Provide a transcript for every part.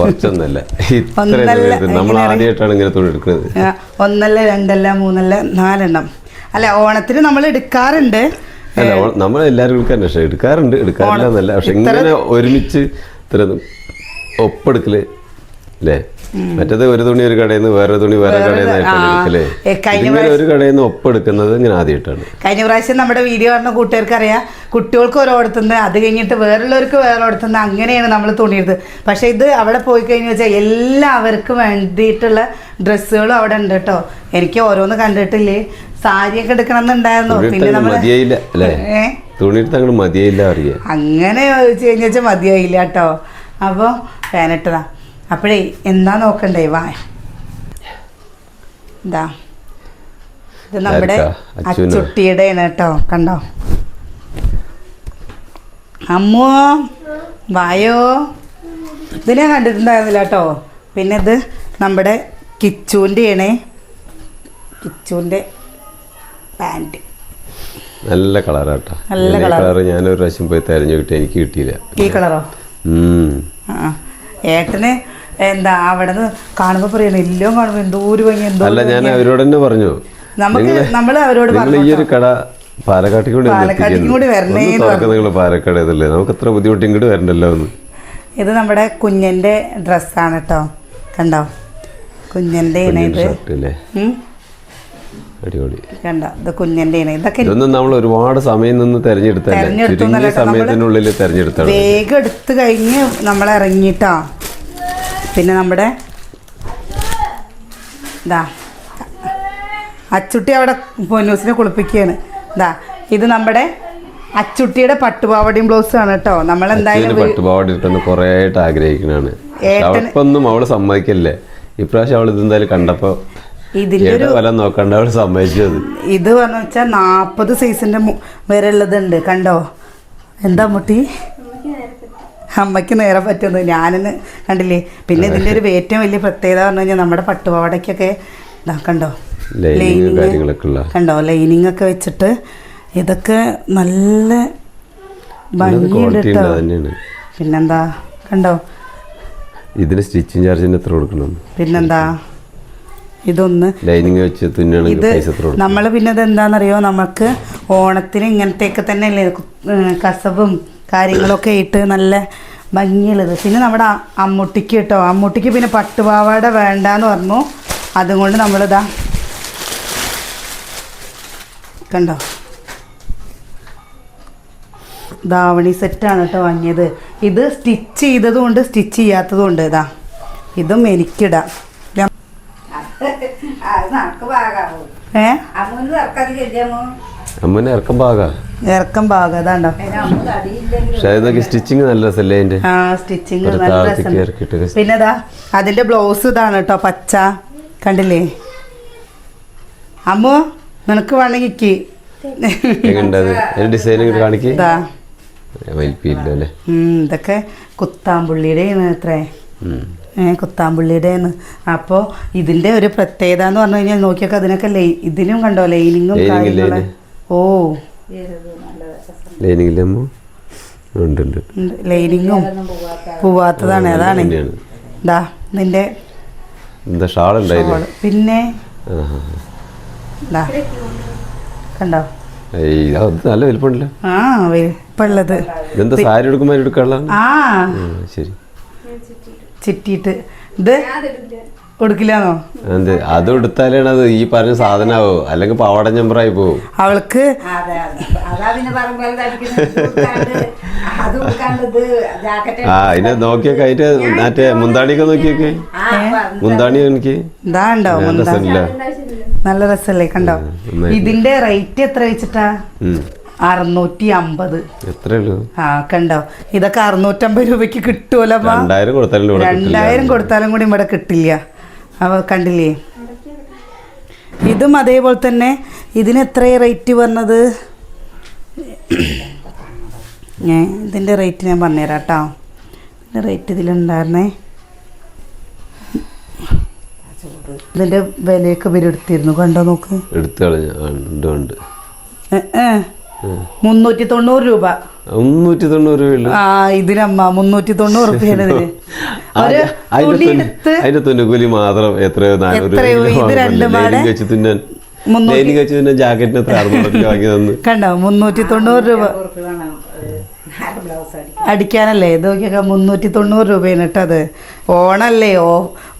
കുറച്ചൊന്നല്ല? ഇത്ര നമ്മൾ ആദ്യമായിട്ടാണ് ഇങ്ങനെ തുണി എടുക്കുന്നത്. ഒന്നല്ല രണ്ടല്ല മൂന്നല്ല നാലെണ്ണം. അല്ല ഓണത്തിന് നമ്മൾ എടുക്കാറുണ്ട്. അല്ല നമ്മൾ എടുക്കാറുണ്ട്. എടുക്കാറില്ല എന്നല്ല. പക്ഷെ ഇങ്ങനെ ഒരുമിച്ച് ഇത്ര ഒപ്പെടുക്കൽ അല്ലേ മറ്റേത് ഒരു തുണി ഒരു കടയിൽ നിന്ന് വേറെ തുണി വേറെ കടയിൽ നിന്ന് ഒരു കടയിൽ നിന്ന് ഒപ്പെടുക്കുന്നത് ഇങ്ങനെ ആദ്യമായിട്ടാണ്. കഴിഞ്ഞ പ്രാവശ്യം നമ്മുടെ വീഡിയോ പറഞ്ഞ കൂട്ടുകാർക്ക് അറിയാം കുട്ടികൾക്ക് ഓരോടത്തുനിന്ന് അത് കഴിഞ്ഞിട്ട് വേറുള്ളവർക്ക് വേറോടത്തുനിന്ന് അങ്ങനെയാണ് നമ്മൾ തുണിയെടുത്തത് പക്ഷെ ഇത് അവിടെ പോയി കഴിഞ്ഞ് വെച്ചാൽ എല്ലാവർക്കും വേണ്ടിയിട്ടുള്ള ഡ്രസ്സുകളും അവിടെ ഉണ്ട് കേട്ടോ. എനിക്ക് ഓരോന്ന് കണ്ടിട്ടില്ലേ? സാരിയൊക്കെ എടുക്കണം എന്നുണ്ടായിരുന്നു പിന്നെ നമ്മൾ തുണിയെടുത്ത് അങ്ങോട്ട് മതിയായില്ല അറിയാം. അങ്ങനെ ചോദിച്ചു കഴിഞ്ഞാൽ മതിയായില്ല കേട്ടോ. അപ്പോൾ ഫാനിട്ടതാ അപ്പോഴേ എന്താ നോക്കണ്ടേ? വാ. എന്താ ഇത് നമ്മുടെ? അച്ചുട്ടിയുടെ കേട്ടോ കണ്ടോ? അമ്മോ വായോ. ഇത് ഞാൻ കണ്ടിട്ടുണ്ടായിരുന്നില്ല കേട്ടോ. പിന്നെ ഇത് നമ്മുടെ കിച്ചുവിന്റെ ആണ് കിച്ചുവിന്റെ പാന്റ് നല്ല കളറാട്ടോ നല്ല കളർ. ഞാനൊരു പ്രാവശ്യം പോയി തെരഞ്ഞു കിട്ടി എനിക്ക് കിട്ടിയില്ല. ഈ കളറോ. ഏട്ടന് എന്താ അവിടെ നിന്ന് കാണുമ്പോൾ പറയണ എല്ലാം കാണുമ്പോൾ എന്തോ ഒരു ഭംഗി എന്തോ അല്ല ഞാൻ അവരോട് തന്നെ പറഞ്ഞു. നമുക്ക് നമ്മൾ അവരോട് പറഞ്ഞു ഈ ഒരു കട വരണേ പാലക്കാട് ഇതല്ലേ? നമുക്ക് എത്ര ബുദ്ധിമുട്ട് ഇങ്ങോട്ട് വരണ്ടല്ലോ എന്ന്. ഇത് നമ്മുടെ കുഞ്ഞന്റെ ഡ്രസ്സാണ് കേട്ടോ കണ്ടോ? കുഞ്ഞന്റെ ആണ് ഇത്. അടിപൊളി. കണ്ടോ? ഇത് കുഞ്ഞന്റെ ഇതൊക്കെ ഇതൊന്നും നമ്മൾ ഒരുപാട് സമയം നിന്ന് തെരഞ്ഞെടുത്തല്ലേ സമയത്തിനുള്ളിൽ തെരഞ്ഞെടുത്താണ് വേഗം എടുത്തു കഴിഞ്ഞ് നമ്മൾ ഇറങ്ങിയിട്ടോ പിന്നെ നമ്മുടെ ഇതാ അച്ചുട്ടി അവിടെ പൊന്നൂസിനെ കുളിപ്പിക്കുകയാണ്. ഇതാ ഇത് നമ്മുടെ അച്ചുട്ടിയുടെ പട്ടുപാവടിയും ബ്ലൗസ് ആണ് കേട്ടോ. നമ്മൾ എന്തായാലും പട്ടുപാവാട ഇട്ടെന്ന് കുറേ ആഗ്രഹിക്കണാണ്. അവൾക്കൊന്നും അവൾ സമ്മതിക്കല്ലേ? ഇപ്രാവശ്യം അവൾ ഇതെന്തായാലും കണ്ടപ്പോ ഏട്ട വല നോക്കണ്ട അവൾ സമ്മതിച്ചത് ഇത് പറഞ്ഞു വെച്ചാൽ നാൽപ്പത് വരെ വരെ ഉള്ളതുണ്ട് കണ്ടോ? എന്താ മുട്ടി? അമ്മയ്ക്ക് നേരെ പറ്റുന്നത്. ഞാനെന്ന് കണ്ടില്ലേ? പിന്നെ ഇതിന്റെ ഒരു ഏറ്റവും വലിയ പ്രത്യേകത പറഞ്ഞു കഴിഞ്ഞാൽ നമ്മുടെ പട്ടുപാവടയ്ക്കൊക്കെ കണ്ടോ? ലൈനിങ് കണ്ടോ? ലൈനിങ് ഒക്കെ വെച്ചിട്ട് ഇതൊക്കെ നല്ല ഭംഗിയുണ്ട് കേട്ടോ. പിന്നെന്താ? കണ്ടോ? ഇതിന് സ്റ്റിച്ചിങ് ചാർജിന് എത്ര കൊടുക്കണം? പിന്നെന്താ? ഇതൊന്ന് ലൈനിങ് വെച്ച് തുന്നണമെങ്കിൽ പൈസ നമ്മൾ പിന്നെ ഇത് എന്താണെന്നറിയോ നമുക്ക് ഓണത്തിന് ഇങ്ങനത്തെയൊക്കെ തന്നെ അല്ലേ കസവും കാര്യങ്ങളൊക്കെ ഇട്ട് നല്ല ഭംഗിയുള്ളത്. പിന്നെ നമ്മുടെ അമ്മുട്ടിക്ക് കേട്ടോ അമ്മൂട്ടിക്ക് പിന്നെ പട്ടുപാവാട വേണ്ടാന്ന് പറഞ്ഞു. അതുകൊണ്ട് നമ്മളിതാ കണ്ടോ? ധാവണി സെറ്റാണ് കേട്ടോ വാങ്ങിയത്. ഇത് സ്റ്റിച്ച് ചെയ്തതും ഉണ്ട് സ്റ്റിച്ച് ചെയ്യാത്തതും ഉണ്ട് ഇതാ. ഇതും എനിക്കിടാം. ഏ? അമ്മുനെ ഇറക്കം പാകാ. ഇറക്കം പക്ഷെ അതൊക്കെ സ്റ്റിച്ചിങ് നല്ല രസമല്ലേ അതിന്റെ ആ സ്റ്റിച്ചിങ് നല്ല രസം പിന്നെ ഇതാ അതിന്റെ ബ്ലൗസ് ഇതാണ് കേട്ടോ പച്ച. കണ്ടില്ലേ? അമ്മോ നിനക്ക് വേണമെങ്കിൽ ഡിസൈൻ കാണിക്ക്. ഇതൊക്കെ കുത്താമ്പുള്ളിയുടെ അത്രേ. കുത്താമ്പുള്ളിയുടെയാണ്. അപ്പോൾ ഇതിന്റെ ഒരു പ്രത്യേകത എന്ന് പറഞ്ഞു കഴിഞ്ഞാൽ നോക്കിയൊക്കെ അതിനൊക്കെ ലൈ ഇതിനും കണ്ടോ ലൈനിങ്ങും കാര്യങ്ങളും. ഓ. ലൈനിങ്ങും പോവാത്തതാണ്. അതാണ്. എന്താ നിന്റെ. പിന്നെ. കണ്ടോ? നല്ല വലിപ്പമുണ്ടല്ലോ. ആ വലിപ്പമുള്ളത്. ഇതെന്താ സാരി എടുക്കുമ്പോൾ എടുക്കാനുള്ള ആ. ശരി. ചിറ്റിയിട്ട് ഇത്? കൊടുക്കില്ലാന്നോ? എന്ത്? അത് എടുത്താലാണ് അത് ഈ പറഞ്ഞ സാധനാവോ? അല്ലെങ്കിൽ പാവാട ഞമ്പറായി പോവും. അവൾക്ക് ആ അതിനെ നോക്കിയൊക്കെ അതിന്റെ മറ്റേ മുന്താണിയൊക്കെ നോക്കിയൊക്കെ. മുന്താണി എനിക്ക്? ഇതാ ഉണ്ടോ രസമില്ല. നല്ല രസല്ലേ കണ്ടോ? ഇതിന്റെ റേറ്റ് എത്ര വെച്ചിട്ടാ? അറുന്നൂറ്റി അമ്പത് ആ കണ്ടോ? ഇതൊക്കെ അറുന്നൂറ്റമ്പത് രൂപയ്ക്ക് കിട്ടുമല്ലോ രണ്ടായിരം കൊടുത്താലും കൂടി ഇവിടെ കിട്ടില്ല. അവ കണ്ടില്ലേ? ഇതും അതേപോലെ തന്നെ ഇതിന് എത്ര റേറ്റ് വന്നത്? ഞാൻ ഇതിന്റെ റേറ്റ് ഞാൻ പറഞ്ഞുതരാം കേട്ടോ. ഇതിന്റെ റേറ്റ് ഇതിലുണ്ടായിരുന്നേ. ഇതിന്റെ വിലയൊക്കെ ഇവരെടുത്തിരുന്നു കണ്ടോ നോക്ക്. എടുത്തു കളഞ്ഞു ഉണ്ട്. മുന്നൂറ്റി തൊണ്ണൂറ് രൂപ. മുന്നൂറ്റി തൊണ്ണൂറ് ആ ഇതിനമ്മ മുന്നൂറ്റി തൊണ്ണൂറ് അതിന്റെ തുന്നുകൂലി മാത്രം എത്രയോ വെച്ച് തുന്നാൻ വെച്ച് തുന്നാൻ ജാക്കറ്റിന് എത്ര രൂപ വാങ്ങി തന്നു. കണ്ടോ? മുന്നൂറ്റി തൊണ്ണൂറ് രൂപ. അടിക്കാനല്ലേ? ഇതൊക്കെ മുന്നൂറ്റി തൊണ്ണൂറ് രൂപയാണ് കേട്ടോ അത്. ഓണല്ലേ? ഓ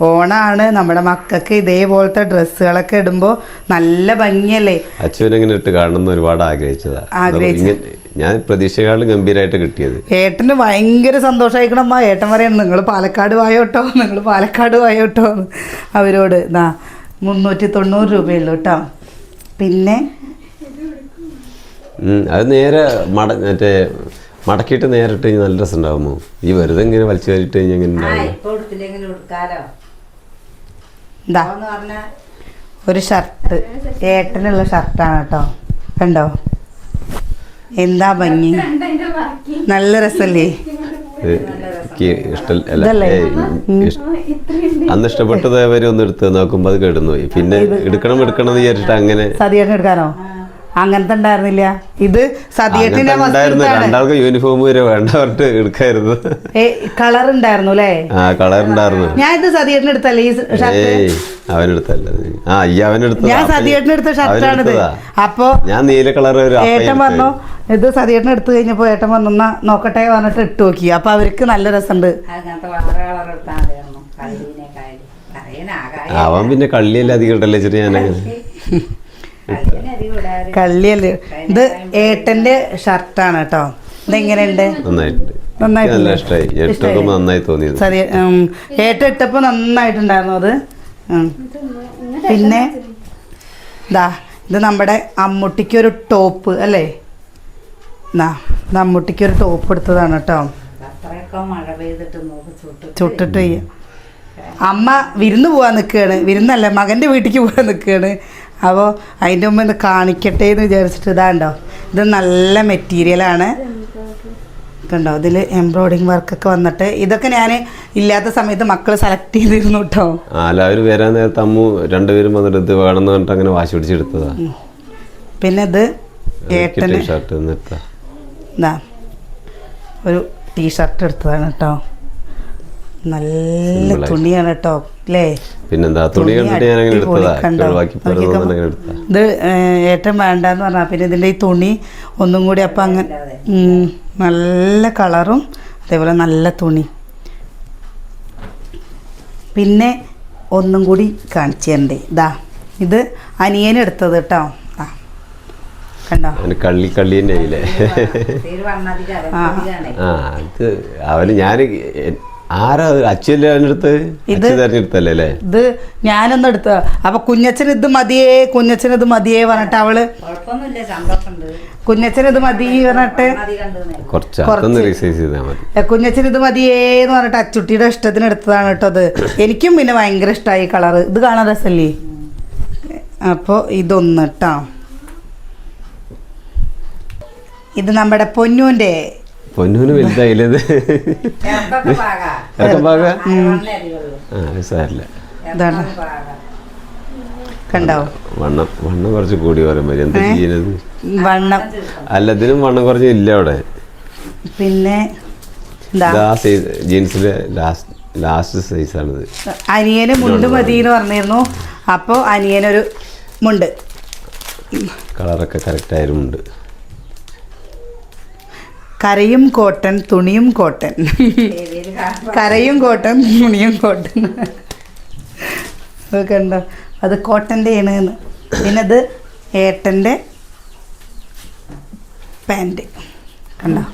ഓണാണ്. നമ്മുടെ മക്കൾക്ക് ഇതേപോലത്തെ ഡ്രസ്സുകളൊക്കെ ഇടുമ്പോൾ നല്ല ഭംഗിയല്ലേ? അച്ഛൻ ഇങ്ങനെ ഇട്ട് കാണണം ഒരുപാട് ആഗ്രഹിച്ചതാ. ആഗ്രഹിച്ചു. ഞാൻ പ്രതീക്ഷയെക്കാളും ഗംഭീരമായിട്ട് കിട്ടിയത്. ഏട്ടന് ഭയങ്കര സന്തോഷമായിക്കണമ്മ ഏട്ടൻ പറയണം നിങ്ങൾ പാലക്കാട് വായോട്ടോ നിങ്ങൾ പാലക്കാട് വായോട്ടോ. അവരോട് എന്നാ മുന്നൂറ്റി തൊണ്ണൂറ് രൂപയുള്ളൂ കേട്ടോ പിന്നെ? അത് നേരെ മട മറ്റേ മടക്കിയിട്ട് നേരിട്ട് കഴിഞ്ഞാൽ നല്ല രസം ഉണ്ടാകുമോ ഈ വെറുതെ ഇങ്ങനെ വലിച്ചു കയറിയിട്ട് കഴിഞ്ഞാൽ എങ്ങനെ ഉണ്ടാവും ഒരു ഷർട്ട്. ഏട്ടനുള്ള ഷർട്ടാണ് കേട്ടോ കണ്ടോ? എന്താ ഭംഗി? നല്ല രസല്ലേ? അന്ന് ഇഷ്ടപ്പെട്ടത് അവർ ഒന്ന് എടുത്ത് നോക്കുമ്പോ അത് കേടുന്നു പിന്നെ എടുക്കണം എടുക്കണം എന്ന് വിചാരിച്ചിട്ട് അങ്ങനെ സതിയേട്ടൻ എടുക്കാനോ? അങ്ങനത്തെ ഉണ്ടായിരുന്നില്ല. ഇത് സതിയേട്ടിന്റെ രണ്ടാൾക്ക് യൂണിഫോം വരെ വേണ്ട പറഞ്ഞിട്ട് എടുക്കായിരുന്നു. കളർ ഉണ്ടായിരുന്നു അല്ലേ? ആ കളർ ഉണ്ടായിരുന്നു. ഞാൻ ഇത് സതിയേട്ടൻ എടുത്തല്ലേ ഈ അവനെടുത്തല്ല. ആ ഈ അവനെടുത്തതാ. ഞാൻ അപ്പൊ എടുത്ത ഷർട്ടാണിത്. അപ്പൊ ഞാൻ നീല കളർ ഒരു അപ്പ ഏട്ടൻ പറഞ്ഞു ഇത് സതിയേട്ടൻ എടുത്തു കഴിഞ്ഞപ്പോ ഏട്ടൻ വന്നാ "എന്നാ നോക്കട്ടെ പറഞ്ഞിട്ട് ഇട്ട് നോക്കി. അപ്പൊ അവർക്ക് നല്ല രസമുണ്ട്. അവൻ പിന്നെ കള്ളിയല്ലേ അധികം ഇട്ടല്ലേ ചെറിയ കള്ളിയല്ലേ? ഇത് ഏട്ടന്റെ ഷർട്ടാണ് കേട്ടോ. ഇതെങ്ങനെയുണ്ട്? നന്നായിട്ടുണ്ട്. ഇഷ്ടമായി നന്നായി തോന്നി സതി ഏട്ട ഏട്ടൻ ഇട്ടപ്പോൾ നന്നായിട്ടുണ്ടായിരുന്നു അത്. പിന്നെ ഇതാ ഇത് നമ്മുടെ അമ്മുട്ടിക്ക് ഒരു ടോപ്പ് അല്ലേ? അമ്മുട്ടിക്ക് ഒരു ടോപ്പ് എടുത്തതാണ് കേട്ടോ ചുട്ടിട്ട്. അമ്മ വിരുന്ന് പോവാൻ നിൽക്കുകയാണ് വിരുന്നല്ല മകന്റെ വീട്ടിലേക്ക് പോകാൻ നിൽക്കുകയാണ് അപ്പോൾ അതിന്റെ മുമ്പ് ഒന്ന് കാണിക്കട്ടെ എന്ന് വിചാരിച്ചിട്ട് ഇതാണ്ടോ ഇത് നല്ല മെറ്റീരിയലാണ് കണ്ടോ ഇതിൽ എംബ്രോയിഡിങ് വർക്കൊക്കെ വന്നിട്ട്. ഇതൊക്കെ ഞാൻ ഇല്ലാത്ത സമയത്ത് മക്കൾ സെലക്ട് ചെയ്തിരുന്നു കേട്ടോ എല്ലാവരും വരാൻ നേരത്തെ അമ്മു രണ്ടുപേരും വന്നിട്ട് ഇത് വേണമെന്ന് പറഞ്ഞിട്ട് അങ്ങനെ വാശി പിടിച്ചെടുത്തതാ പിന്നെ ഇത് ഏട്ടന്റെ ഷർട്ട് നിർത്താ ഇതാ ഒരു ടീഷർട്ട് എടുത്തതാണ് കേട്ടോ. നല്ല തുണിയാണ് കേട്ടോ അല്ലേ പിന്നെന്താ തുണി ഇത് ഏറ്റവും വേണ്ടെന്ന് പറഞ്ഞാൽ പിന്നെ ഇതിന്റെ ഈ തുണി ഒന്നും കൂടി അപ്പം അങ്ങനെ നല്ല കളറും അതേപോലെ നല്ല തുണി. പിന്നെ ഒന്നും കൂടി കാണിച്ചു തരണ്ടേ. ഇതാ ഇത് അനിയനെടുത്തത് കേട്ടോ. കണ്ടോ? കള്ളി കള്ളി തന്നെ ആയില്ലേ? തീര് വണ്ണധികം ആ. അത് അവന് ഞാൻ ആരാ അച്ഛല്ലേ അടുത്ത് തെരഞ്ഞെടുത്തല്ലേ അല്ലേ? ഇത് ഞാനൊന്നും എടുത്ത അപ്പൊ കുഞ്ഞച്ചൻ ഇത് മതിയേ കുഞ്ഞച്ചൻ ഇത് മതിയേ പറഞ്ഞിട്ട് അവൾ കുഞ്ഞച്ഛൻ ഇത് മതി പറഞ്ഞിട്ട് കുഞ്ഞച്ചൻ ഇത് മതിയേന്ന് പറഞ്ഞിട്ട് അച്ചുട്ടിയുടെ ഇഷ്ടത്തിന് എടുത്തതാണ് കേട്ടോ അത് എനിക്കും പിന്നെ ഭയങ്കര ഇഷ്ടമായി കളറ്. ഇത് കാണാൻ രസല്ലേ അപ്പോൾ ഇതൊന്ന് കേട്ടോ ഇത് നമ്മുടെ പൊന്നൂന്റെ പൊന്നൂന് വലുതായില്ലേ സാരില്ല. ഇതാണ്. കണ്ടോ? വണ്ണം വണ്ണം കുറച്ച് കൂടി പറയുമ്പോൾ എന്താ? ചെയ്യുന്നത് വണ്ണം. അല്ല ഇതിനും വണ്ണം കുറച്ച് ഇല്ല അവിടെ. പിന്നെ സൈസ് ജീൻസിലെ ലാസ്റ്റ് ലാസ്റ്റ് സൈസാണിത് അനിയന് മുണ്ട് മതി എന്ന് പറഞ്ഞിരുന്നു. അപ്പോൾ അനിയനൊരു മുണ്ട്. കളറൊക്കെ കറക്റ്റായിരുന്നുണ്ട് കരയും കോട്ടൺ തുണിയും കോട്ടൺ കരയും കോട്ടൺ തുണിയും കോട്ടൺ അതൊക്കെ ഉണ്ടോ? അത് കോട്ടന്റെ ആണ് എന്ന്. പിന്നെ അത് ഏട്ടന്റെ പാന്റ്. കണ്ടോ.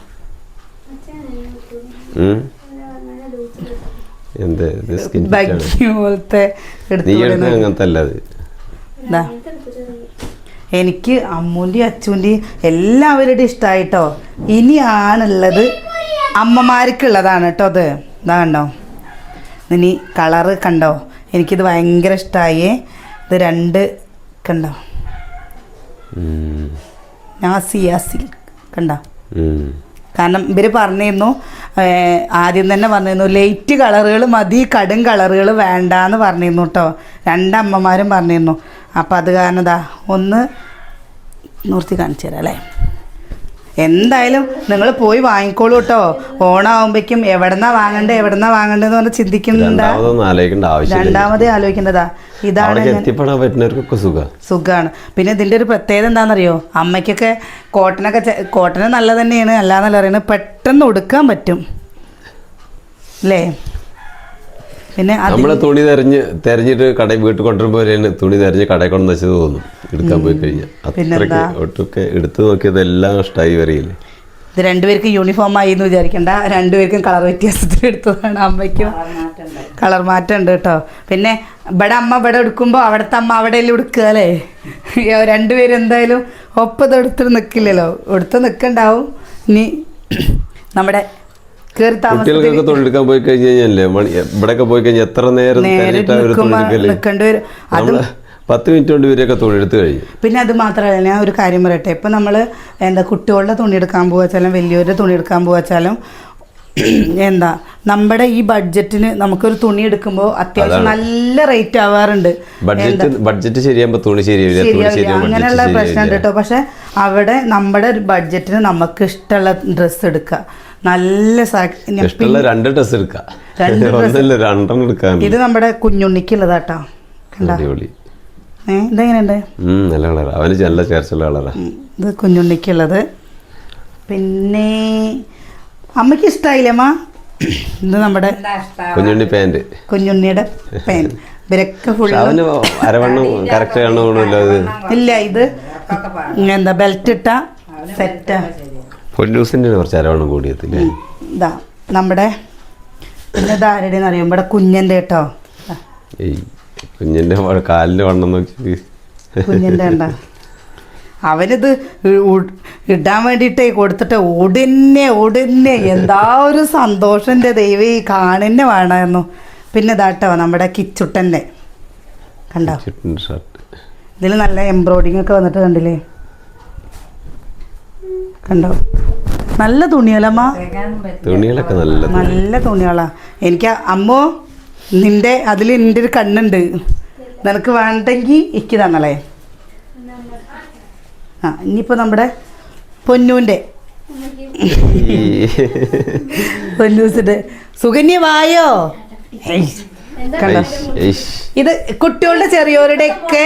എന്ത്? പോലത്തെ എടുത്ത് അങ്ങനത്തെ അല്ല എനിക്ക് അമ്മൂന്റെയും അച്ഛന്റെയും എല്ലാവരുടെയും ഇഷ്ടമായിട്ടോ ഇനിയാണുള്ളത് അമ്മമാർക്കുള്ളതാണ് കേട്ടോ അത്. ഇതാ കണ്ടോ? ഇനി കളറ് കണ്ടോ? എനിക്കിത് ഭയങ്കര ഇഷ്ടമായി ഇത് രണ്ട് കണ്ടോ? ഉം. നാസിയ സിൽക്ക് കണ്ടോ. കാരണം ഇവർ പറഞ്ഞിരുന്നു ആദ്യം തന്നെ പറഞ്ഞിരുന്നു ലൈറ്റ് കളറുകൾ മതി കടും കളറുകൾ വേണ്ടാന്ന് പറഞ്ഞിരുന്നു കേട്ടോ. രണ്ടമ്മമാരും പറഞ്ഞിരുന്നു. അപ്പോൾ അത് കാരണം ഒന്ന് നിർത്തി കാണിച്ചു തരാം അല്ലേ? എന്തായാലും നിങ്ങൾ പോയി വാങ്ങിക്കോളൂ കേട്ടോ. ഓണാവുമ്പോഴേക്കും എവിടെന്നാ വാങ്ങണ്ടേ എവിടെന്നാ വാങ്ങണ്ടെന്ന് പറഞ്ഞ് ചിന്തിക്കുന്നുണ്ടാ രണ്ടാമതേ ആലോചിക്കേണ്ടതാ. ഇതാണ് സുഖമാണ് പിന്നെ ഇതിന്റെ ഒരു പ്രത്യേകത എന്താണെന്നറിയോ? അമ്മയ്ക്കൊക്കെ കോട്ടനൊക്കെ കോട്ടനെ നല്ല തന്നെയാണ്. അല്ലാന്നല്ല പറയുന്നത് പെട്ടെന്ന് ഉടുക്കാൻ പറ്റും. അല്ലേ? പിന്നെ നമ്മളെ തുണി തെരഞ്ഞ് തെരഞ്ഞിട്ട് കടയിൽ വീട്ടിൽ കൊണ്ടുവരുമ്പോൾ തുണി തെരഞ്ഞ് കടയിൽ കൊണ്ട് വെച്ചത് തോന്നും. എടുക്കാൻ പോയി കഴിഞ്ഞാൽ? അത്രയ്ക്ക് ഒട്ടൊക്കെ എടുത്തു നോക്കിയത് എല്ലാം ഇഷ്ടമായി വരികയില്ലേ? ഇത് രണ്ടുപേർക്കും യൂണിഫോം ആയി എന്ന് വിചാരിക്കണ്ട. രണ്ടുപേർക്കും കളർ വ്യത്യാസത്തിൽ എടുത്തതാണ് അമ്മയ്ക്കും. കളർ മാറ്റം ഉണ്ട് കേട്ടോ. പിന്നെ ഇവിടെ അമ്മ ഇവിടെ എടുക്കുമ്പോൾ അവിടുത്തെ അമ്മ അവിടെ എല്ലാം എടുക്കുക അല്ലേ? രണ്ടുപേരും എന്തായാലും ഒപ്പത് എടുത്തിട്ട് നിൽക്കില്ലല്ലോ എടുത്ത് നിൽക്കണ്ടാവും ഇനി നമ്മുടെ കുട്ടികൾക്കൊക്കെ തൊഴിലെടുക്കാൻ പോയി കഴിഞ്ഞ് ഇവിടെ ഇവിടെയൊക്കെ പോയി കഴിഞ്ഞാൽ എത്ര നേരം നിൽക്കേണ്ടി വരും. അതും പത്ത് മിനിറ്റ് കൊണ്ട് ഇവരെയൊക്കെ തൊഴിലെടുത്ത് കഴിഞ്ഞു. പിന്നെ അത് മാത്രമല്ല ഞാൻ ഒരു കാര്യം പറയട്ടെ. ഇപ്പം നമ്മൾ എന്താ കുട്ടികളുടെ തുണി എടുക്കാൻ പോവാച്ചാലും വലിയവരുടെ തുണി എടുക്കാൻ പോവാച്ചാലും എന്താ നമ്മുടെ ഈ ബഡ്ജറ്റിന് നമുക്കൊരു തുണി എടുക്കുമ്പോൾ അത്യാവശ്യം നല്ല റേറ്റ് ആവാറുണ്ട്. ബഡ്ജറ്റ് ബഡ്ജറ്റ് ശരിയാകുമ്പോ തുണി ശരിയാവില്ല അങ്ങനെയുള്ള പ്രശ്നം പ്രശ്നമുണ്ട് കേട്ടോ. പക്ഷെ അവിടെ നമ്മുടെ ഒരു ബഡ്ജറ്റിന് നമുക്ക് ഇഷ്ടമുള്ള ഡ്രസ്സ് എടുക്കുക. നല്ല ഇഷ്ടമുള്ള രണ്ട് ഡ്രസ് എടുക്കാം. ഇത് നമ്മുടെ കുഞ്ഞുണ്ണിക്കുള്ളതാട്ടോ. കണ്ട? അടിപൊളി. ഏ ഇതെങ്ങനെയുണ്ട്? ഉം, നല്ല കളറാ. അവന് നല്ല ചേർച്ചുള്ള കളറാ. ഉം, ഇത് കുഞ്ഞുണ്ണിക്കുള്ളത്. പിന്നെ അമ്മയ്ക്ക് ഇഷ്ടമായില്ലേ അമ്മ? ഇത് നമ്മുടെ കുഞ്ഞുണ്ണി പാന്റ് കുഞ്ഞുണ്ണിയുടെ പാന്റ് ഇവരൊക്കെ അരവണ്ണം കറക്റ്റ് അത് ഇല്ല ഇത് എന്താ ബെൽറ്റ് ഇട്ട സെറ്റാ പൊന്നൂസിന്റെ കുറച്ച് അരവണ്ണം കൂടിയത്തില്ലേ ഇതാ നമ്മുടെ പിന്നെ ഇതാരുടെയെന്ന് അറിയുമ്പോൾ ഇവിടെ കുഞ്ഞന്റെ കേട്ടോ. ഈ കുഞ്ഞിന്റെ കാലിന്റെ വണ്ണം നോക്കി കുഞ്ഞിന്റെ ഉണ്ടോ അവനിത് ഇടാൻ വേണ്ടിയിട്ടേ കൊടുത്തിട്ട് ഉടനെ ഉടനെ എന്താ ഒരു സന്തോഷന്റെ ദൈവം ഈ കാണിന്നെ വേണമായിരുന്നു. പിന്നെ ഇതാട്ടോ നമ്മുടെ കിച്ചുട്ടന്റെ കണ്ടോ ഇതിൽ നല്ല എംബ്രോയിഡിങ് ഒക്കെ വന്നിട്ട് കണ്ടില്ലേ? കണ്ടോ? നല്ല പറ്റില്ല തുണികളൊക്കെ നല്ല. നല്ല തുണികളാ. എനിക്ക് അമ്മോ നിന്റെ അതിൽ എന്റെ ഒരു കണ്ണുണ്ട്. നിനക്ക് വേണ്ടെങ്കിൽ ഇക്ക് തന്നളേ ആ ഇനിയിപ്പോൾ നമ്മുടെ പൊന്നൂന്റെ പൊന്നൂസിന്റെ സുകന്യ വായോ? കണ്ടോ. ഇത് കുട്ടികളുടെ ചെറിയവരുടെയൊക്കെ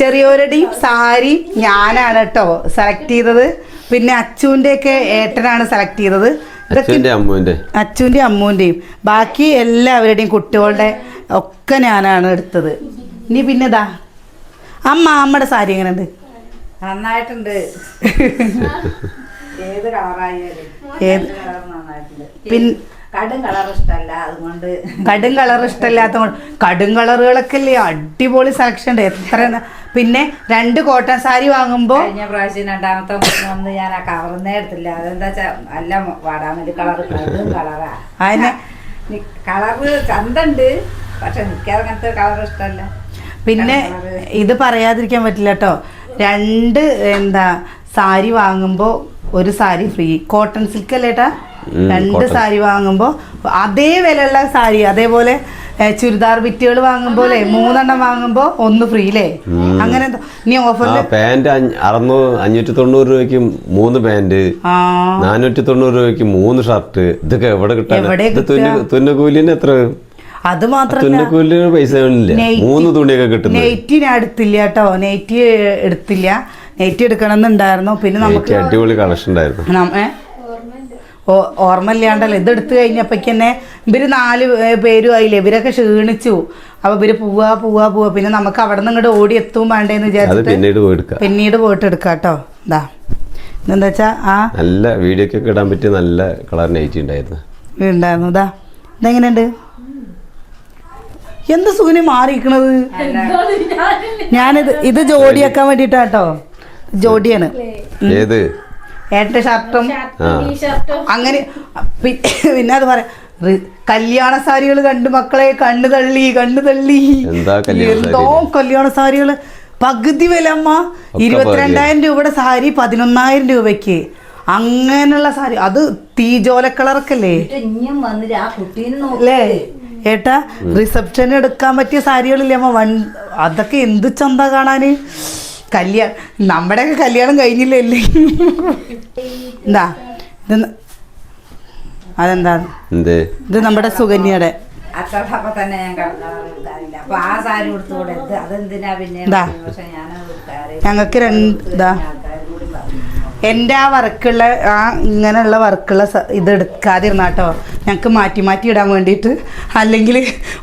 ചെറിയവരുടെയും സാരി ഞാനാണ് കേട്ടോ സെലക്ട് ചെയ്തത്. പിന്നെ അച്ചുവിന്റെ ഒക്കെ ഏട്ടനാണ് സെലക്ട് ചെയ്തത്. അച്ചുവിന്റെ അമ്മുവിന്റെയും. ബാക്കി എല്ലാവരുടെയും കുട്ടികളുടെ ഒക്കെ ഞാനാണ് എടുത്തത്. ഇനി പിന്നെ ഇതാ അമ്മ അമ്മയുടെ സാരി എങ്ങനെയുണ്ട്? നന്നായിട്ടുണ്ട്. ഏത് കളറായാലും ഏത്? കളർ നന്നായിട്ടുണ്ട്. പിൻ- കടും കളർ ഇഷ്ടമല്ല അതുകൊണ്ട്. കടും കളർ ഇഷ്ടമില്ലാത്ത കടും കളറുകളൊക്കെ അല്ലേ അടിപൊളി സെലക്ഷൻ ഉണ്ട്. എത്ര പിന്നെ രണ്ട് കോട്ടൺ സാരി വാങ്ങുമ്പോൾ കഴിഞ്ഞ പ്രാവശ്യം രണ്ടാമത്തെ വന്ന് ഞാൻ ആ കവർന്നേ എടുത്തില്ല. അതെന്താ അല്ല വാടാൻ വേണ്ടി കളർ കടും കളറാ അതിന് കളറ് ചന്തണ്ട് പക്ഷെ നിൽക്കാതെ അങ്ങനത്തെ കളർ ഇഷ്ടമല്ല. പിന്നെ ഇത് പറയാതിരിക്കാൻ പറ്റില്ല കേട്ടോ രണ്ട് എന്താ സാരി വാങ്ങുമ്പോൾ ഒരു സാരി ഫ്രീ. കോട്ടൺ സിൽക്ക് അല്ലേ ഏട്ടാ? ഉം, രണ്ട് സാരി വാങ്ങുമ്പോൾ അതേ വിലയുള്ള സാരി അതേപോലെ ചുരിദാർ ബിറ്റുകൾ വാങ്ങുമ്പോൾ മൂന്നെണ്ണം വാങ്ങുമ്പോൾ ഒന്ന് ഫ്രീ അല്ലേ അങ്ങനെ പാന്റ് ഇനി ഓഫറിൽ അറുന്നൂറ് അഞ്ഞൂറ്റി തൊണ്ണൂറ് രൂപയ്ക്ക് മൂന്ന് പാന്റ് നാനൂറ്റി തൊണ്ണൂറ് രൂപയ്ക്ക് മൂന്ന് ഷർട്ട് ഇതൊക്കെ എവിടെ കിട്ടാൻ തുന്നക്കൂലിന് എത്ര? അത് മാത്രം പൈസ ഇല്ല മൂന്ന് തുണിയൊക്കെ കിട്ടും നെയ്റ്റിന് ഞാൻ എടുത്തില്ല കേട്ടോ. നെയ്റ്റി എടുത്തില്ല. നെയ്റ്റി എടുക്കണം എന്നുണ്ടായിരുന്നു പിന്നെ നമുക്ക് അടിപൊളി കളക്ഷൻ ഉണ്ടായിരുന്നു. ഓർമ്മയില്ലാണ്ടല്ലോ? ഇതെടുത്തു കഴിഞ്ഞപ്പോഴേക്ക് തന്നെ ഇവർ നാല് പേരും ആയില്ലേ? ഇവരൊക്കെ ക്ഷീണിച്ചു. അപ്പൊ ഇവർ പോവാ പോവാ പോവാ. പിന്നെ നമുക്ക് അവിടെ നിന്ന് ഇങ്ങോട്ട് ഓടി എത്തും വേണ്ടേന്ന് അത് വിചാരിച്ചിട്ട് പിന്നീട് പോയി പിന്നീട് പോയിട്ട് എടുക്കാം കേട്ടോ ഇതാ എന്താ വെച്ചാ ആ. നല്ല വീഡിയോക്കൊക്കെ ഇടാൻ പറ്റിയ നല്ല കളർ നൈറ്റി ഉണ്ടായിരുന്നു. ഉണ്ടായിരുന്നു. ഇതാ ഇതെങ്ങനെയുണ്ട്? എന്ത് സുഖിനി മാറിയിരിക്കണത്? ഞാനിത് ഇത് ജോഡിയാക്കാൻ വേണ്ടിട്ടാട്ടോ. ജോഡിയാണ്. ഏത്? ഏട്ട ഷർട്ടും അങ്ങനെ പിന്നെ അത് പറയാം കല്യാണ സാരികൾ കണ്ട് മക്കളെ കണ്ണു തള്ളി കണ്ണു തള്ളി. എന്താ കല്യാണ സാരികൾ പകുതി വില അമ്മ. ഇരുപത്തിരണ്ടായിരം രൂപയുടെ സാരി പതിനൊന്നായിരം രൂപയ്ക്ക്. അങ്ങനെയുള്ള സാരി. അത് തീജോല കളറൊക്കെ അല്ലേ ഇനിയും കുട്ടീനെ അല്ലേ ഏട്ടാ റിസപ്ഷൻ എടുക്കാൻ പറ്റിയ സാരികളില്ലേ അമ്മ? വൺ അതൊക്കെ എന്ത് ചന്ത കാണാന്? കല്യാണം നമ്മുടെയൊക്കെ കല്യാണം കഴിഞ്ഞില്ലല്ലേ? എന്താ ഇത് അതെന്താ? ഇത് നമ്മുടെ സുകന്യയുടെ. ഞങ്ങൾക്ക് രണ്ട് ഇതാ. എന്റെ ആ വർക്കുള്ള ആ ഇങ്ങനെയുള്ള വർക്കുള്ള ഇത് എടുക്കാതിരുന്ന കേട്ടോ ഞങ്ങൾക്ക് മാറ്റി മാറ്റി ഇടാൻ വേണ്ടിയിട്ട്. അല്ലെങ്കിൽ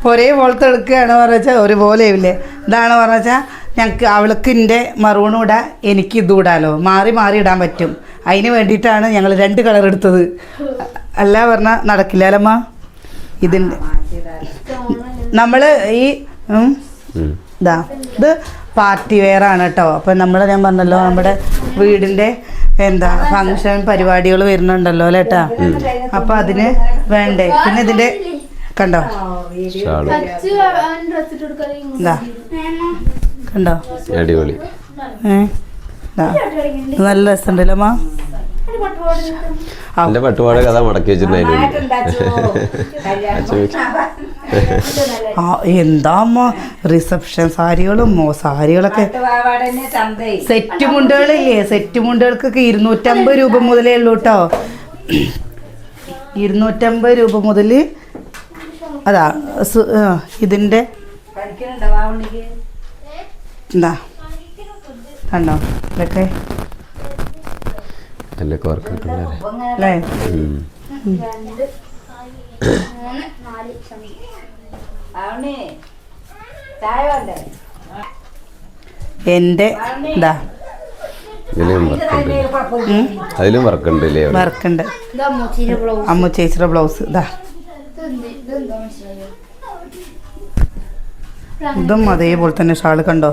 ഒരേ പോലത്തെ എടുക്കുകയാണ് പറഞ്ഞാൽ ഒരുപോലെ ഇല്ലേ ഇതാണ് പറഞ്ഞാൽ ഞങ്ങൾക്ക് അവൾക്ക് എന്റെ മറൂണും ഇടാം എനിക്ക് ഇതും ഇടാലോ. മാറി മാറി ഇടാൻ പറ്റും. അതിന് വേണ്ടിയിട്ടാണ് ഞങ്ങൾ രണ്ട് കളർ എടുത്തത്. അല്ല പറഞ്ഞാൽ നടക്കില്ലല്ലമ്മ ഇതിന്റെ നമ്മൾ ഈ. ഇതാ ഇത് പാർട്ടി വെയർ ആണ് കേട്ടോ. അപ്പം നമ്മൾ ഞാൻ പറഞ്ഞല്ലോ നമ്മുടെ വീടിന്റെ എന്താ ഫങ്ഷൻ പരിപാടികൾ വരുന്നുണ്ടല്ലോ അല്ലേ ഏട്ടാ? അപ്പം അതിന് വേണ്ടേ? പിന്നെ ഇതിന്റെ കണ്ടോ? ഇതാ. കണ്ടോ? അടിപൊളി. നല്ല രസമുണ്ടല്ലോ അമ്മ എന്റെ പട്ടുപാട് കഥ മടക്കി വെച്ചിട്ടുണ്ടായിരുന്നു എന്താ അമ്മ റിസപ്ഷൻ സാരികളും മോ സാരികളൊക്കെ സെറ്റ് മുണ്ടുകളില്ലേ? സെറ്റ് മുണ്ടുകൾക്കൊക്കെ ഇരുന്നൂറ്റമ്പത് രൂപ മുതലേ ഉള്ളൂ കേട്ടോ ഇരുന്നൂറ്റമ്പത് രൂപ മുതൽ അതാ ഇതിന്റെ ഇതിന്റെ എന്താ കണ്ടോ? ഇതൊക്കെ? അല്ലേ? എന്റെ വർക്കുണ്ട് അതിലും വർക്കുണ്ട്? വർക്കുണ്ട് അമ്മു ചേച്ചിയുടെ ബ്ലൗസ് ഇതാ ഇതും അതേപോലെ തന്നെ ഷാൾ കണ്ടോ?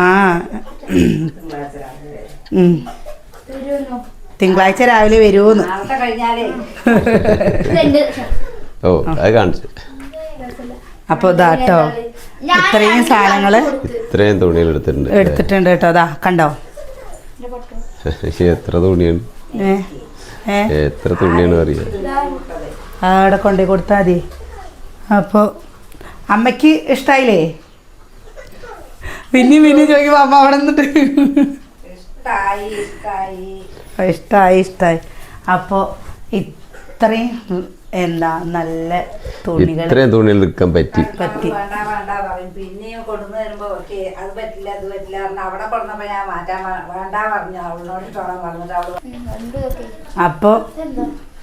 ആ ഉം. തിങ്കളാഴ്ച രാവിലെ വരുമോന്ന് ഓ അത് കാണിച്ചു. അപ്പോൾ ഇതാട്ടോ ഇത്രയും സാധനങ്ങൾ ഇത്രയും തുണികൾ എടുത്തിട്ടുണ്ട്. എടുത്തിട്ടുണ്ട് കേട്ടോ അതാ കണ്ടോ? എത്ര തുണിയാണ്? എത്ര തുണിയാണ് അറിയാം. അവിടെ കൊണ്ടുപോയി കൊടുത്താൽ മതി. അപ്പോൾ അമ്മയ്ക്ക് ഇഷ്ടമായില്ലേ പിന്നെയും പിന്നെയും ചോദിക്കുമ്പോൾ അമ്മ അവിടെ നിന്നിട്ട് ഇഷ്ടായി ഇഷ്ടായി. ഇഷ്ടമായി ഇഷ്ടമായി അപ്പോൾ ഇത്രയും എന്താ നല്ല തുണികൾ ഇത്രയും തുണികൾ നിൽക്കാൻ പറ്റി. പറ്റി. വേണ്ട വേണ്ട പറയും. പിന്നെയും കൊണ്ടുവന്ന് വരുമ്പോ ഓക്കെ അത് പറ്റില്ല അത് പറ്റില്ല പറഞ്ഞു അവിടെ കൊണ്ടുവന്നപ്പോ ഞാൻ മാറ്റാൻ വേണ്ട പറഞ്ഞു. അവളോട് ഇട്ടോളാൻ പറഞ്ഞിട്ട് അവൾ അപ്പോൾ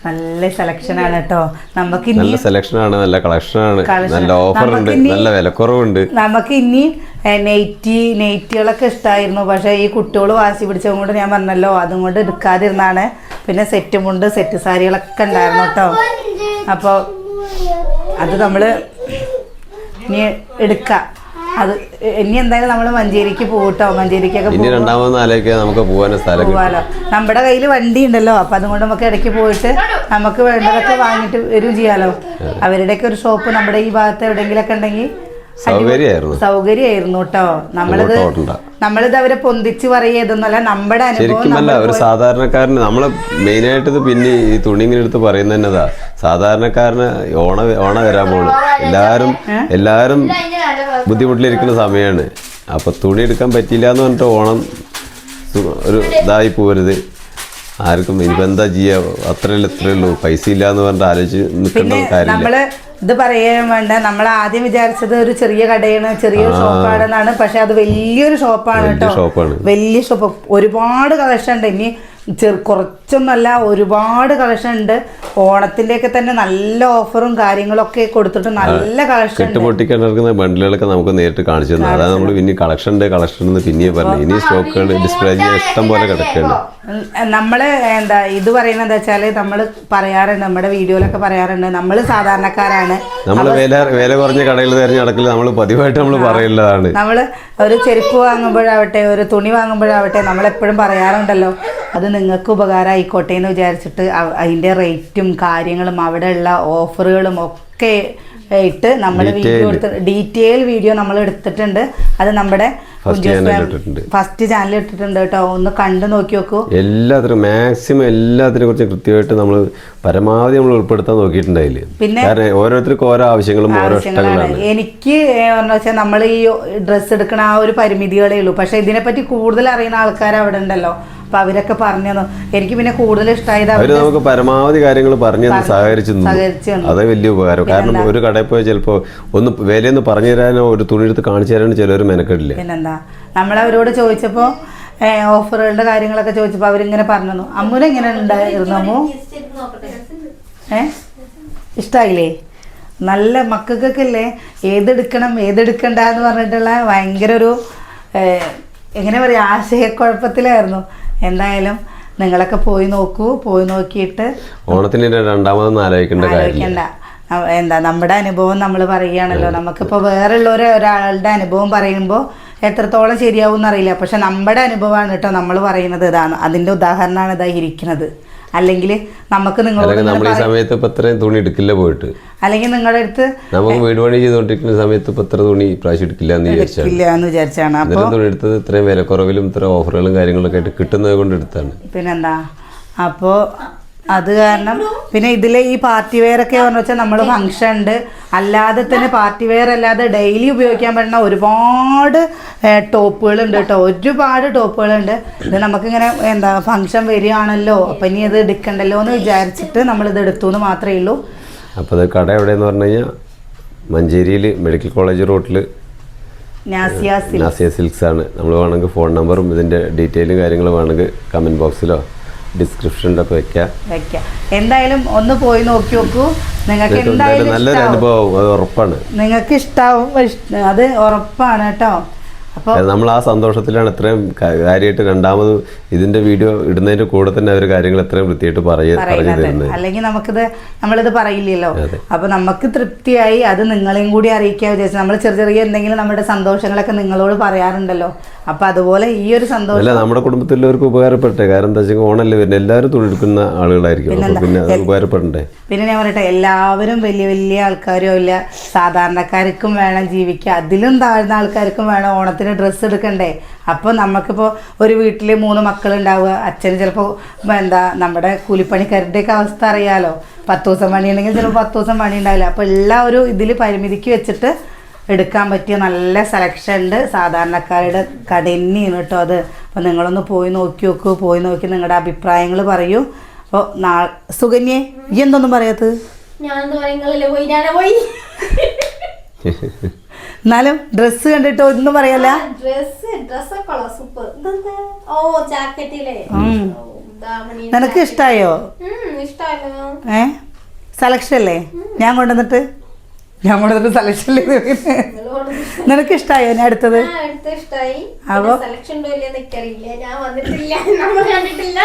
നല്ല സെലക്ഷനാണ് കേട്ടോ. നമുക്ക് നല്ല സെലക്ഷൻ ആണ് നല്ല കളക്ഷൻ ആണ്. നല്ല ഓഫർ ഉണ്ട്. നല്ല വിലക്കുറവുണ്ട്. നമുക്ക് ഇനി നെയ്റ്റി നെയ്റ്റികളൊക്കെ ഇഷ്ടമായിരുന്നു പക്ഷേ ഈ കുട്ടികൾ വാശി പിടിച്ചതും കൊണ്ട് ഞാൻ പറഞ്ഞല്ലോ അതും കൊണ്ട് എടുക്കാതിരുന്നാണ്. പിന്നെ സെറ്റും ഉണ്ട് സെറ്റ് സാരികളൊക്കെ ഉണ്ടായിരുന്നു കേട്ടോ. അപ്പോൾ അത് നമ്മൾ ഇനി എടുക്കാം. അത് ഇനി എന്തായാലും നമ്മൾ മഞ്ചേരിക്ക് പോകട്ടോ മഞ്ചേരിക്കൊക്കെ ഇനി രണ്ടാമത് നാലേക്ക് നമുക്ക് പോകാൻ സ്ഥലം പോവാലോ. നമ്മുടെ കയ്യിൽ വണ്ടി ഉണ്ടല്ലോ അപ്പം അതുകൊണ്ട് നമുക്ക് ഇടയ്ക്ക് പോയിട്ട് നമുക്ക് വേണ്ടതൊക്കെ വാങ്ങിട്ട് വരും ചെയ്യാലോ. അവരുടെയൊക്കെ ഒരു ഷോപ്പ് നമ്മുടെ ഈ ഭാഗത്ത് എവിടെയെങ്കിലൊക്കെ ഉണ്ടെങ്കിൽ സൗകര്യമായിരുന്നു. സൗകര്യമായിരുന്നു കേട്ടോ. നമ്മളിത് നമ്മളിത് അവരെ പൊന്തിച്ച് പറയുന്നല്ല നമ്മുടെ അനുഭവം ഒരു സാധാരണക്കാരന് നമ്മൾ മെയിനായിട്ട് ഇത് പിന്നെ ഈ തുണി ഇങ്ങനെ എടുത്ത് പറയുന്നത് തന്നെതാ സാധാരണക്കാരന് ഓണ ഓണ വരാൻ പോണു. എല്ലാരും എല്ലാരും ബുദ്ധിമുട്ടിലിരിക്കുന്ന സമയമാണ് അപ്പൊ തുണി എടുക്കാൻ പറ്റില്ല എന്ന് പറഞ്ഞിട്ട് ഓണം ഒരു ഇതായി പോരുത്. ആർക്കും ഇനിയിപ്പോ എന്താ ചെയ്യാ? അത്രയല്ലേ ഇത്രയേ ഉള്ളൂ. പൈസ ഇല്ല എന്ന് പറഞ്ഞിട്ട് ആലോചിച്ച് നിൽക്കേണ്ട കാര്യമില്ല. ഇത് പറയാൻ വേണ്ട. നമ്മൾ ആദ്യം വിചാരിച്ചത് ഒരു ചെറിയ കടയാണ് ചെറിയൊരു ഷോപ്പാണെന്നാണ്. പക്ഷെ അത് വലിയൊരു ഷോപ്പാണ് കേട്ടോ. വലിയ ഷോപ്പ്. ഒരുപാട് കളക്ഷൻ ഉണ്ട് ഇനി ചെറു കുറച്ചൊന്നല്ല ഒരുപാട് കളക്ഷൻ ഉണ്ട്. ഓണത്തിന്റെ ഒക്കെ തന്നെ നല്ല ഓഫറും കാര്യങ്ങളൊക്കെ കൊടുത്തിട്ട് നല്ല കളക്ഷൻ ഉണ്ട്. കെട്ടുപൊട്ടിക്കാൻ നടക്കുന്ന ബണ്ടിലുകളൊക്കെ നമുക്ക് നേരിട്ട് കാണിച്ചു തന്നെ. അതാണ് നമ്മൾ പിന്നെ കളക്ഷൻ ഉണ്ട് കളക്ഷൻ എന്ന് പിന്നെയും പറഞ്ഞു. ഇനി സ്റ്റോക്കുകൾ ഡിസ്പ്ലേ ചെയ്യാൻ ഇഷ്ടം പോലെ കിടക്കുകയാണ് ഉം, നമ്മൾ എന്താ ഇത് പറയുന്നത് എന്താ വെച്ചാൽ നമ്മൾ പറയാറുണ്ട് നമ്മുടെ വീഡിയോയിലൊക്കെ പറയാറുണ്ട്. നമ്മൾ സാധാരണക്കാരാണ്. നമ്മൾ വില വില കുറഞ്ഞ കടയിൽ തിരഞ്ഞ് നടക്കില്ല നമ്മൾ പതിവായിട്ട് നമ്മൾ പറയുന്നതാണ്. നമ്മൾ ഒരു ചെരുപ്പ് വാങ്ങുമ്പോഴാവട്ടെ ഒരു തുണി വാങ്ങുമ്പോഴാവട്ടെ നമ്മളെപ്പോഴും പറയാറുണ്ടല്ലോ. അത് നിങ്ങൾക്ക് ഉപകാരമായിക്കോട്ടെ എന്ന് വിചാരിച്ചിട്ട് അതിന്റെ റേറ്റും കാര്യങ്ങളും അവിടെയുള്ള ഓഫറുകളും ഒക്കെ ഇട്ട് നമ്മൾ വീഡിയോ എടുത്ത് ഡീറ്റെയിൽ വീഡിയോ നമ്മൾ എടുത്തിട്ടുണ്ട്. അത് നമ്മുടെ ഫസ്റ്റ് ചാനൽ ഇട്ടിട്ടുണ്ട്. കേട്ടോ. ഒന്ന് കണ്ടു നോക്കി നോക്കൂ. എല്ലാത്തിനും മാക്സിമം എല്ലാത്തിനെ കുറിച്ച് കൃത്യമായിട്ട് നമ്മൾ പരമാവധി നമ്മൾ ഉൾപ്പെടുത്താൻ നോക്കിയിട്ടുണ്ടായില്ലേ പിന്നെ? ഓരോരുത്തർക്കും ഓരോ ആവശ്യങ്ങളും ഓരോ ഇഷ്ടങ്ങളാണ്. എനിക്ക് വെച്ചാൽ നമ്മൾ ഈ ഡ്രസ്സ് എടുക്കുന്ന ആ ഒരു പരിമിതികളേ ഉള്ളൂ. പക്ഷെ ഇതിനെപ്പറ്റി കൂടുതൽ അറിയുന്ന ആൾക്കാർ അവിടെ ഉണ്ടല്ലോ. അപ്പൊ അവരൊക്കെ പറഞ്ഞു എനിക്ക് പിന്നെ കൂടുതൽ ഇഷ്ടമായത് അവർ നമുക്ക് പരമാവധി കാര്യങ്ങൾ പറഞ്ഞു സഹകരിച്ചു അത് വലിയ ഉപകാരം. കാരണം ഒരു കടയിൽ പോയി ചിലപ്പോൾ ഒന്ന് വിലയൊന്ന് പറഞ്ഞു തരാനോ ഒരു തുണി എടുത്ത് കാണിച്ചു തരാനോ ചിലർ മെനക്കെടില്ല. പിന്നെന്താ നമ്മളവരോട് ചോദിച്ചപ്പോൾ ഓഫറുകളുടെ കാര്യങ്ങളൊക്കെ ചോദിച്ചപ്പോൾ അവരിങ്ങനെ പറഞ്ഞു തന്നു ഇങ്ങനെ എങ്ങനെ ഉണ്ടായിരുന്നു അമ്മു? ഏ? ഇഷ്ടായില്ലേ? നല്ല മക്കൾക്കൊക്കെ അല്ലേ ഏതെടുക്കണം ഏതെടുക്കണ്ട എന്ന് പറഞ്ഞിട്ടുള്ള ഭയങ്കര ഒരു എങ്ങനെ പറയാ ആശയക്കുഴപ്പത്തിലായിരുന്നു. എന്തായാലും നിങ്ങളൊക്കെ പോയി നോക്കൂ പോയി നോക്കിയിട്ട് ഓണത്തിന് രണ്ടാമതൊന്നും ആലോചിക്കേണ്ട കാര്യമില്ല. ആലോചിക്കണ്ട. എന്താ നമ്മുടെ അനുഭവം നമ്മൾ പറയുകയാണല്ലോ. നമുക്കിപ്പോൾ വേറുള്ളവരെ ഒരാളുടെ അനുഭവം പറയുമ്പോൾ എത്രത്തോളം ശരിയാവും എന്നറിയില്ല പക്ഷെ നമ്മുടെ അനുഭവമാണ് കേട്ടോ നമ്മൾ പറയുന്നത്. ഇതാണ് അതിന്റെ ഉദാഹരണമാണ് ഇതാ ഇരിക്കുന്നത്. അല്ലെങ്കിൽ നമുക്ക് നിങ്ങൾ നമ്മൾ ഈ സമയത്ത് ഇത്രയും തുണി എടുക്കില്ല പോയിട്ട്. അല്ലെങ്കിൽ നിങ്ങളുടെ അടുത്ത് നമുക്ക് വീട് പണി ചെയ്തുകൊണ്ടിരിക്കുന്ന സമയത്ത് ഇപ്പൊ ഇത്ര തുണി പ്രാവശ്യം എടുക്കില്ല എന്ന് വിചാരിച്ചാണ്. ഇല്ല എന്ന് വിചാരിച്ചാണ്. അപ്പോൾ തുണി എടുത്തത് ഇത്രയും വിലക്കുറവിലും ഇത്ര ഓഫറുകളും കാര്യങ്ങളൊക്കെ ആയിട്ട് കിട്ടുന്നത് കൊണ്ട് എടുത്താണ്. പിന്നെന്താ? അപ്പോൾ അത് കാരണം പിന്നെ ഇതിലെ ഈ പാർട്ടി വെയർ ഒക്കെ പറഞ്ഞു വെച്ചാൽ നമ്മൾ ഫംഗ്ഷൻ ഉണ്ട്. അല്ലാതെ തന്നെ പാർട്ടി വെയർ അല്ലാതെ ഡെയിലി ഉപയോഗിക്കാൻ പറ്റുന്ന ഒരുപാട് ടോപ്പുകൾ ഉണ്ട് കേട്ടോ. ഒരുപാട് ടോപ്പുകളുണ്ട്. ഇത് നമുക്കിങ്ങനെ എന്താ ഫംഗ്ഷൻ വരികയാണല്ലോ. അപ്പം ഇനി ഇത് എടുക്കണ്ടല്ലോ എന്ന് വിചാരിച്ചിട്ട് നമ്മൾ ഇത് എടുത്തു എന്ന് മാത്രമേ ഉള്ളൂ. അപ്പൊ കട എവിടെയെന്ന് പറഞ്ഞു കഴിഞ്ഞാൽ മഞ്ചേരിയിൽ മെഡിക്കൽ കോളേജ് റോട്ടിൽ നാസിയ നാസിയ സിൽക്സ്. ആണ് നമ്മൾ വേണമെങ്കിൽ ഫോൺ നമ്പറും ഇതിന്റെ ഡീറ്റെയിലും കാര്യങ്ങളും വേണമെങ്കിൽ കമന്റ് ബോക്സിലോ ഡിസ്ക്രിപ്ഷനിലൊക്കെ വെക്കാം. വെക്കാം. എന്തായാലും ഒന്ന് പോയി നോക്കി നോക്കൂ. നിങ്ങൾക്ക് എന്തായാലും നല്ലൊരു. അനുഭവം. അത് ഉറപ്പാണ്. നിങ്ങൾക്ക് ഇഷ്ടാവും. ഇഷ്- അത് ഉറപ്പാണ് കേട്ടോ. നമ്മൾ ആ സന്തോഷത്തിലാണ് ഇത്രയും കാര്യമായിട്ട് രണ്ടാമത് ഇതിന്റെ വീഡിയോ ഇടുന്നതിന്റെ കൂടെ തന്നെ അവർ കാര്യങ്ങൾ എത്രയും വൃത്തിയായിട്ട് പറയുന്നത്. അല്ലെങ്കിൽ നമുക്കിത് നമ്മളിത് പറയില്ലല്ലോ. അപ്പൊ നമുക്ക് തൃപ്തിയായി അത് നിങ്ങളെയും കൂടി അറിയിക്കാൻ വിചാരിച്ചു നമ്മൾ ചെറിയ ചെറിയ എന്തെങ്കിലും നമ്മുടെ സന്തോഷങ്ങളൊക്കെ നിങ്ങളോട് പറയാറുണ്ടല്ലോ. അപ്പൊ അതുപോലെ ഈ ഒരു സന്തോഷം അല്ല നമ്മുടെ കുടുംബത്തിലുള്ളവർക്ക് ഉപകാരപ്പെട്ടെ കാരണം എന്താ വെച്ചാൽ ഓണല്ലേ വരുന്നത് എല്ലാവരും തൊഴിലെടുക്കുന്ന ആളുകളായിരിക്കും. പിന്നെ ഉപകാരപ്പെടണ്ടേ? പിന്നെ ഞാൻ പറയട്ടെ എല്ലാവരും വലിയ വലിയ ആൾക്കാരും ഇല്ല. സാധാരണക്കാർക്കും വേണം ജീവിക്കുക അതിലും താഴ്ന്ന ആൾക്കാർക്കും വേണം ഓണത്തിന് ഡ്രസ്സ് എടുക്കണ്ടേ. അപ്പോൾ നമുക്കിപ്പോൾ ഒരു വീട്ടിൽ മൂന്ന് മക്കൾ മക്കളുണ്ടാവുക. അച്ഛൻ ചിലപ്പോ എന്താ നമ്മുടെ കൂലിപ്പണിക്കാരുടെയൊക്കെ അവസ്ഥ അറിയാലോ. പത്ത് ദിവസം പണിയുണ്ടെങ്കിൽ ചിലപ്പോൾ പത്ത് ദിവസം പണി ഉണ്ടാവില്ല അപ്പോൾ എല്ലാ ഒരു ഇതിൽ പരിമിതിക്ക് വെച്ചിട്ട് എടുക്കാൻ പറ്റിയ നല്ല സെലക്ഷൻ ഉണ്ട്. സാധാരണക്കാരുടെ കട തന്നെയാണ് കേട്ടോ അത്. അപ്പോൾ നിങ്ങളൊന്ന് പോയി നോക്കി നോക്കൂ പോയി നോക്കി നിങ്ങളുടെ അഭിപ്രായങ്ങൾ പറയൂ. അപ്പോൾ നാ സുകന്യെ ഈ എന്തൊന്നും പറയാത്തത്? എന്നാലും ഡ്രസ്സ് കണ്ടിട്ട് ഒന്നും പറയല്ല. നിനക്ക് ഇഷ്ടായോ? ഏ? സെലക്ഷൻ അല്ലേ? ഞാൻ കൊണ്ടുവന്നിട്ട്? ഞാൻ കൊണ്ടുവന്നിട്ട് സെലക്ഷൻ നിനക്ക് ഇഷ്ടായി ഞാൻ അടുത്തത്? ആ, അപ്പൊ? സെലക്ഷൻ ഉണ്ടോ ഇല്ലെന്ന് എനിക്കറിയില്ല. ഞാൻ വന്നിട്ടില്ല. നമ്മൾ കണ്ടിട്ടില്ല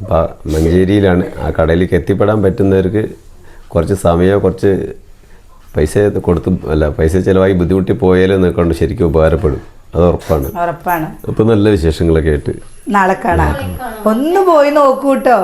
അപ്പോൾ മഞ്ചേരിയിലാണ്. ആ കടയിലേക്ക് എത്തിപ്പെടാൻ പറ്റുന്നവർക്ക് കുറച്ച് സമയം കുറച്ച് പൈസ കൊടുത്ത് അല്ല പൈസ ചിലവായി ബുദ്ധിമുട്ടി പോയാലും നിൽക്കൊണ്ട് ശരിക്കും ഉപകാരപ്പെടും. അത് ഉറപ്പാണ്. ഉറപ്പാണ്. ഇപ്പൊ നല്ല വിശേഷങ്ങളൊക്കെ ആയിട്ട്. നാളെ കാണാം. ഒന്ന് പോയി നോക്കൂ കേട്ടോ